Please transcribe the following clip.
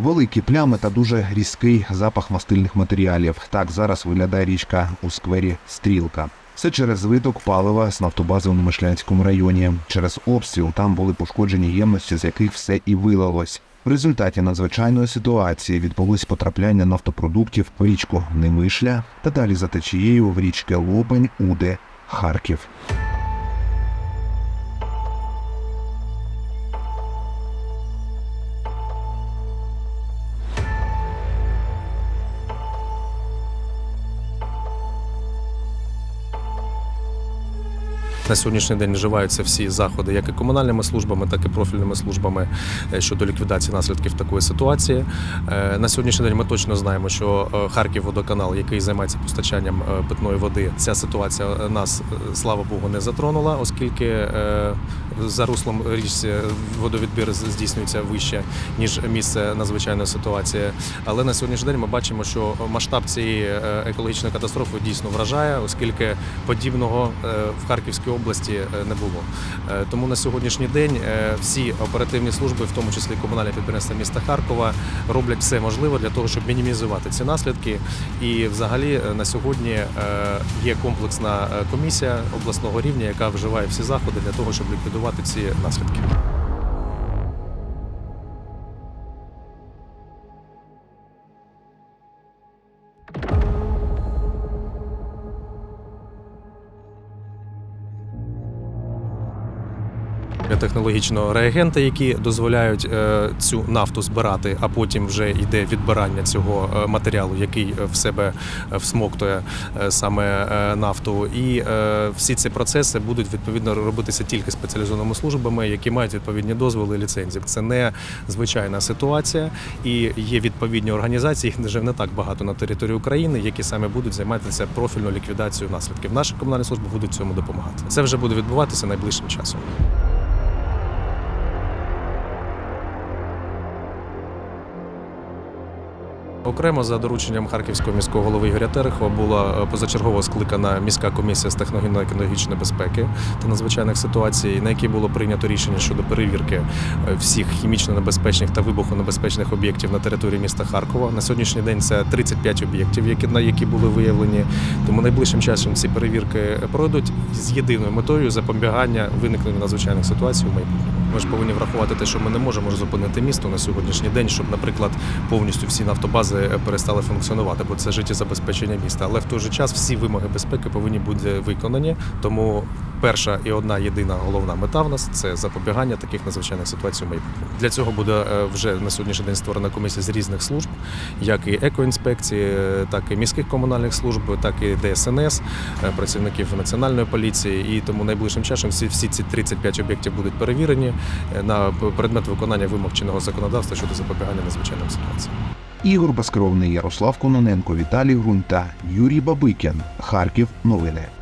Великі плями та дуже різкий запах мастильних матеріалів. Так зараз виглядає річка у сквері Стрілка. Все через виток палива з нафтобази у Немишлянському районі. Через обстріл там були пошкоджені ємності, з яких все і вилилось. В результаті надзвичайної ситуації відбулось потрапляння нафтопродуктів в річку Немишля та далі за течією в річки Лобань, Уде, Харків. На сьогоднішній день вживаються всі заходи, як і комунальними службами, так і профільними службами е, щодо ліквідації наслідків такої ситуації. Е, На сьогоднішній день ми точно знаємо, що е, Харків водоканал, який займається постачанням питної води, ця ситуація нас, слава Богу, не затронула, оскільки за руслом річці водовідбір здійснюється вище ніж місце надзвичайної ситуації. Але на сьогоднішній день ми бачимо, що масштаб цієї е, екологічної катастрофи дійсно вражає, оскільки подібного е, в Харківській області е, не було. Тому на сьогоднішній день всі оперативні служби, в тому числі комунальне підприємство міста Харкова, роблять все можливе для того, щоб мінімізувати ці наслідки. І взагалі на сьогодні є комплексна комісія обласного рівня, яка вживає всі заходи для того, щоб ліквідувати ці наслідки. Технологічно реагенти, які дозволяють е, цю нафту збирати, а потім вже йде відбирання цього е, матеріалу, який е, в себе всмоктує саме нафту. І всі ці процеси будуть відповідно робитися тільки спеціалізованими службами, які мають відповідні дозволи і ліцензії. Це не звичайна ситуація, і є відповідні організації. Їх вже не так багато на території України, які саме будуть займатися профільною ліквідацією наслідків. Наші комунальні служби будуть цьому допомагати. Це вже буде відбуватися найближчим часом. Окремо за дорученням харківського міського голови Ігоря Терехова була е, позачергово скликана міська комісія з техногенно-екологічної безпеки та надзвичайних ситуацій, на якій було прийнято рішення щодо перевірки е, всіх хімічно небезпечних та вибухонебезпечних об'єктів на території міста Харкова. На сьогоднішній день це 35 об'єктів, які на які були виявлені. Тому найближчим часом ці перевірки пройдуть з єдиною метою запобігання виникненню надзвичайних ситуацій у майбутньому. Ми ж повинні врахувати те, що ми не можемо зупинити місто на сьогоднішній день, щоб, наприклад, повністю всі нафтобази перестали функціонувати, бо це життєзабезпечення міста. Але в той же час всі вимоги безпеки повинні бути виконані. Тому перша і одна єдина головна мета в нас це запобігання таких надзвичайних ситуацій у майбутньому. Для цього буде е, вже на сьогоднішній день створена комісія з різних служб, як і екоінспекції, е, так і міських комунальних служб, так і ДСНС, е, працівників національної поліції. І тому найближчим часом всі, всі ці 35 об'єктів будуть перевірені на предмет виконання вимог чинного законодавства щодо запобігання надзвичайним ситуаціям. Ігор Безкровний, Ярослав Кононенко, Віталій Грунь та Юрій Бабикін. Харків. Новини.